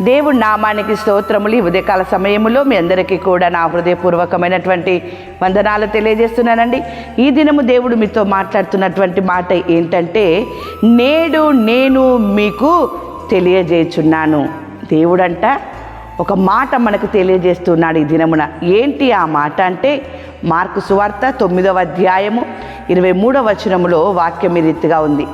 దేవుడి నామానికి స్తోత్రములు ఈ ఉదయకాల సమయములో మీ అందరికీ కూడా నా హృదయపూర్వకమైనటువంటి వందనాలు తెలియజేస్తున్నానండి. ఈ దినము దేవుడు మీతో మాట్లాడుతున్నటువంటి మాట ఏంటంటే నేడు నేను మీకు తెలియజేయుచున్నాను. దేవుడంట ఒక మాట మనకు తెలియజేస్తున్నాడు ఈ దినమున. ఏంటి ఆ మాట అంటే మార్కు సువార్త తొమ్మిదవ అధ్యాయము ఇరవై మూడవ వచనములో వాక్యం రీతిగా ఉంది.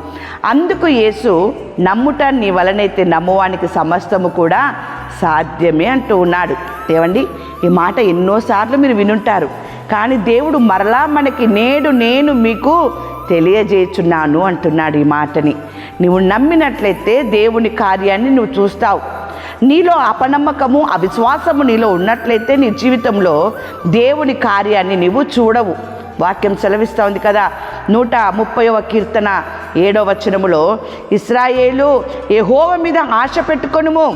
అందుకు యేసు నమ్ముట నీ వలనైతే నమ్మువానికి సమస్తము కూడా సాధ్యమే అంటూ ఉన్నాడు. ఏమండి? ఈ మాట ఎన్నోసార్లు మీరు వినుంటారు. కానీ దేవుడు మరలా మనకి నేడు నేను మీకు తెలియజేయుచున్నాను అంటున్నాడు ఈ మాటని. నువ్వు నమ్మినట్లయితే దేవుని కార్యాన్ని నువ్వు చూస్తావు. నీలో అపనమ్మకము అవిశ్వాసము నీలో ఉన్నట్లయితే నీ జీవితంలో దేవుని కార్యాన్ని నీవు చూడవు. వాక్యం సెలవిస్తూ ఉంది కదా నూట ముప్పైవ కీర్తన ఏడవ వచనములో ఇస్రాయేలు యెహోవ మీద ఆశ పెట్టుకొనుము.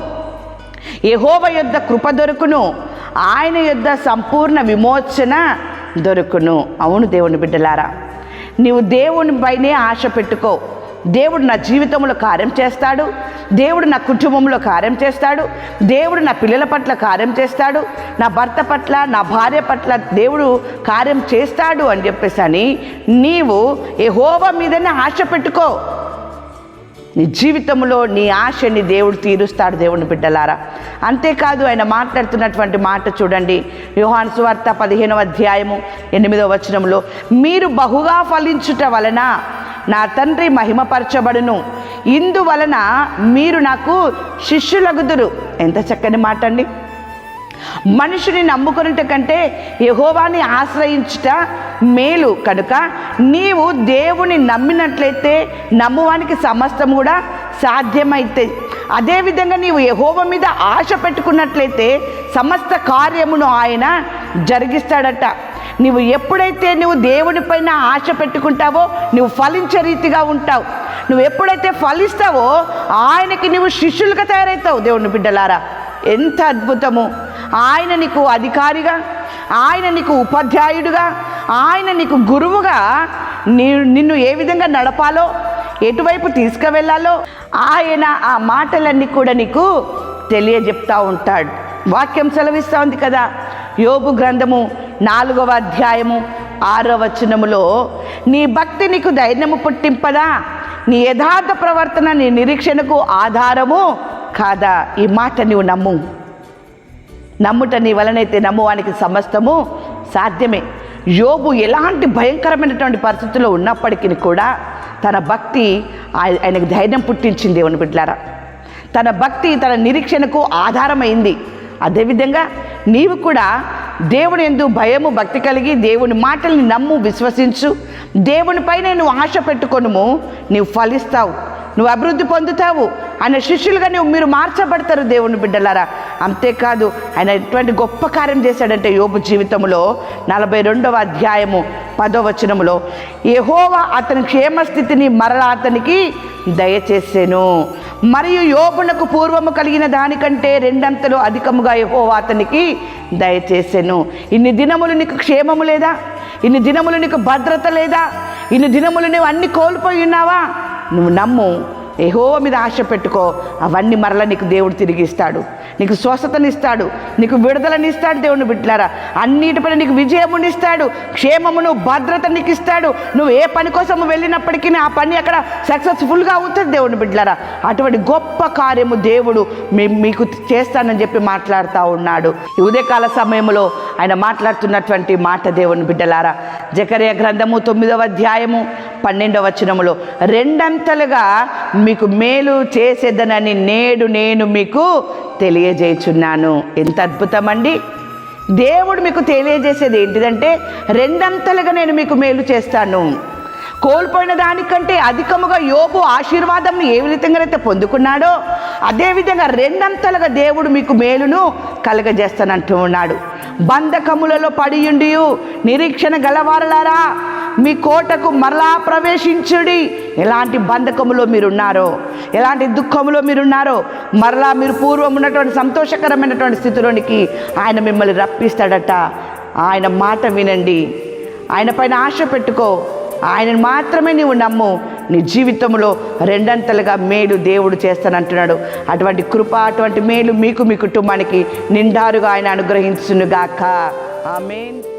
యెహోవ యొద్ద కృప దొరుకును ఆయన యొద్ద సంపూర్ణ విమోచన దొరుకును. అవును దేవుని బిడ్డలారా నీవు దేవుని పైనే ఆశ పెట్టుకో. దేవుడు నా జీవితంలో కార్యం చేస్తాడు. దేవుడు నా కుటుంబంలో కార్యం చేస్తాడు. దేవుడు నా పిల్లల పట్ల కార్యం చేస్తాడు. నా భర్త పట్ల నా భార్య పట్ల దేవుడు కార్యం చేస్తాడు అని చెప్పేసి అని నీవు ఏ హోవ మీదనే ఆశ పెట్టుకో. నీ జీవితంలో నీ ఆశని దేవుడు తీరుస్తాడు దేవుని బిడ్డలారా. అంతేకాదు ఆయన మాట్లాడుతున్నటువంటి మాట చూడండి. యోహాన్ సువార్త పదిహేనవ అధ్యాయము ఎనిమిదవ వచనంలో మీరు బహుగా ఫలించుట వలన నా తండ్రి మహిమపరచబడును. ఇందువలన మీరు నాకు శిష్యులగుదురు. ఎంత చక్కని మాట అండి మనుషుని నమ్ముకున్నట కంటే యహోవాని ఆశ్రయించుట మేలు. కనుక నీవు దేవుని నమ్మినట్లయితే నమ్మువానికి సమస్తం కూడా సాధ్యమైతే. అదేవిధంగా నీవు యహోవ మీద ఆశ పెట్టుకున్నట్లయితే సమస్త కార్యమును ఆయన జరిగిస్తాడట. నువ్వు ఎప్పుడైతే నువ్వు దేవునిపైన ఆశ పెట్టుకుంటావో నువ్వు ఫలించే రీతిగా ఉంటావు. నువ్వు ఎప్పుడైతే ఫలిస్తావో ఆయనకి నువ్వు శిష్యులుగా తయారవుతావు దేవుని బిడ్డలారా ఎంత అద్భుతము. ఆయన నీకు అధికారిగా ఆయన నీకు ఉపాధ్యాయుడుగా ఆయన నీకు గురువుగా నీ నిన్ను ఏ విధంగా నడపాలో ఎటువైపు తీసుకువెళ్ళాలో ఆయన ఆ మాటలన్నీ కూడా నీకు తెలియజెప్తా ఉంటాడు. వాక్యం సెలవిస్తూ ఉంది కదా యోగు గ్రంథము నాలుగవ అధ్యాయము ఆరవ వచనములో నీ భక్తి నీకు ధైర్యము పుట్టింపదా? నీ యథార్థ ప్రవర్తన నీ నిరీక్షణకు ఆధారము కాదా? ఈ మాట నీవు నమ్ము. నమ్ముట నీ వలనైతే నమ్మువానికి సమస్తము సాధ్యమే. యోబు ఎలాంటి భయంకరమైనటువంటి పరిస్థితుల్లో ఉన్నప్పటికీ కూడా తన భక్తి ఆయనకు ధైర్యం పుట్టించింది అని బిడ్డలారా. తన భక్తి తన నిరీక్షణకు ఆధారమైంది. అదేవిధంగా నీవు కూడా దేవుని ఎందు భయము భక్తి కలిగి దేవుని మాటల్ని నమ్ము విశ్వసించు. దేవునిపైన నువ్వు ఆశ పెట్టుకొనుము నీవు ఫలిస్తావు నువ్వు అభివృద్ధి పొందుతావు ఆయన శిష్యులుగా నువ్వు మీరు మార్చబడతారు దేవుని బిడ్డలారా. అంతేకాదు ఆయన ఎటువంటి గొప్ప కార్యం చేశాడంటే యోబు జీవితంలో నలభై రెండవ అధ్యాయము పదో వచనములో యెహోవా అతని క్షేమస్థితిని మరలా అతనికి దయచేసాను. మరియు యోబునకు పూర్వము కలిగిన దానికంటే రెండంతలు అధికముగా యహోవా అతనికి దయచేసెను. ఇన్ని దినములు నీకు క్షేమము లేదా? ఇన్ని దినములు నీకు భద్రత లేదా? ఇన్ని దినములు నువ్వు అన్ని కోల్పోయి ఉన్నావా? నువ్వు నమ్ము. ఏహో మీద ఆశ పెట్టుకో. అవన్నీ మరలా నీకు దేవుడు తిరిగి ఇస్తాడు. నీకు స్వస్థతనిస్తాడు. నీకు విడుదలనిస్తాడు దేవుని బిడ్డలారా. అన్నిటిపైన నీకు విజయమునిస్తాడు క్షేమమును భద్రత నీకు ఇస్తాడు. నువ్వు ఏ పని కోసం వెళ్ళినప్పటికీ ఆ పని అక్కడ సక్సెస్ఫుల్గా అవుతుంది దేవుని బిడ్డలారా. అటువంటి గొప్ప కార్యము దేవుడు మీ మీకు చేస్తానని చెప్పి మాట్లాడుతూ ఉన్నాడు. ఈ ఉదయకాల సమయంలో ఆయన మాట్లాడుతున్నటువంటి మాట దేవుని బిడ్డలారా. జకరే గ్రంథము తొమ్మిదవ అధ్యాయము పన్నెండవ వచనములో రెండంతలుగా మీకు మేలు చేసేదనని నేడు నేను మీకు తెలియజేయుచున్నాను. ఎంత అద్భుతమండి! దేవుడు మీకు తెలియజేసేది ఏంటిదంటే రెండంతలుగా నేను మీకు మేలు చేస్తాను. కోల్పోయిన దానికంటే అధికముగా యోబు ఆశీర్వాదం ఏ విధంగానైతే పొందుకున్నాడో అదేవిధంగా రెండంతలుగా దేవుడు మీకు మేలును కలగజేస్తానంటూ ఉన్నాడు బంధకములలో పడియుండి నిరీక్షణ గలవారలారా మీ కోటకు మరలా ప్రవేశించుడి. ఎలాంటి బంధకములో మీరున్నారో ఎలాంటి దుఃఖములో మీరున్నారో మరలా మీరు పూర్వం ఉన్నటువంటి సంతోషకరమైనటువంటి స్థితిలోనికి ఆయన మిమ్మల్ని రప్పిస్తాడట. ఆయన మాట వినండి. ఆయన పైన ఆశ పెట్టుకో. ఆయనను మాత్రమే నీవు నమ్ము. నీ జీవితంలో రెండంతలుగా మేలు దేవుడు చేస్తానంటున్నాడు. అటువంటి కృప అటువంటి మేలు మీకు మీ కుటుంబానికి నిండారుగా ఆయన అనుగ్రహించునుగాక. ఆమెన్.